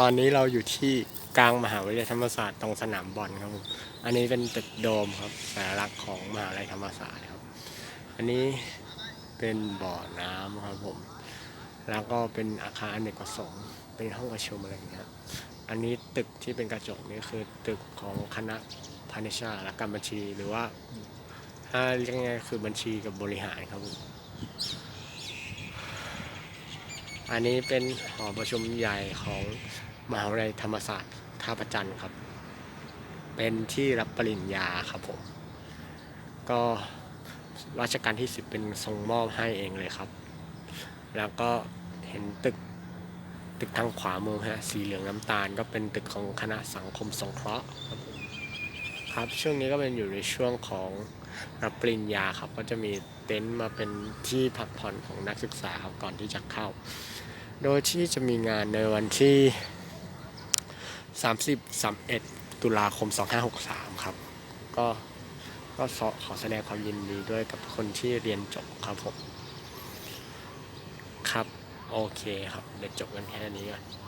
ตอนนี้เราอยู่ที่กลางมหาวิทยาลัยธรรมศาสตร์ตรงสนามบอลครับผมอันนี้เป็นตึกโดมครับสัญลักษณ์ของมหาวิทยาลัยธรรมศาสตร์ครับ อันนี้เป็นบ่อน้ำครับผม แล้วก็เป็นอาคารอเนกประสงค์เป็นห้องประชุมอะไรอย่างเงี้ยอันนี้ตึกที่เป็นกระจกนี่คือตึกของคณะพาณิชย์และการบัญชีหรือว่าถ้าเรียกง่ายคือบัญชีกับบริหารครับผม อันนี้เป็นหอประชุมใหญ่ของมหาวิทยาลัยธรรมศาสตร์ท่าประจันครับ เป็นที่รับปริญญาครับผม ก็รัชกาลที่สิบเป็นทรงมอบให้เองเลยครับ แล้วก็เห็นตึกตึกทางขวามือฮะสีเหลืองน้ำตาล ก็เป็นตึกของคณะสังคมสงเคราะห์ครับผม ครับ ช่วงนี้ก็เป็นอยู่ในช่วงของรับปริญญาครับ ก็จะมีเต็นท์มาเป็นที่พักผ่อนของนักศึกษาครับก่อนที่จะเข้า โดยที่จะมีงานในวันที่ 30 31 ตุลาคม 2563 ครับ ก็ก็ขอขอแสดงความยินดีด้วยกับคนที่เรียนจบครับผม ครับ โอเคครับ เดี๋ยวจบกันแค่นี้ก่อน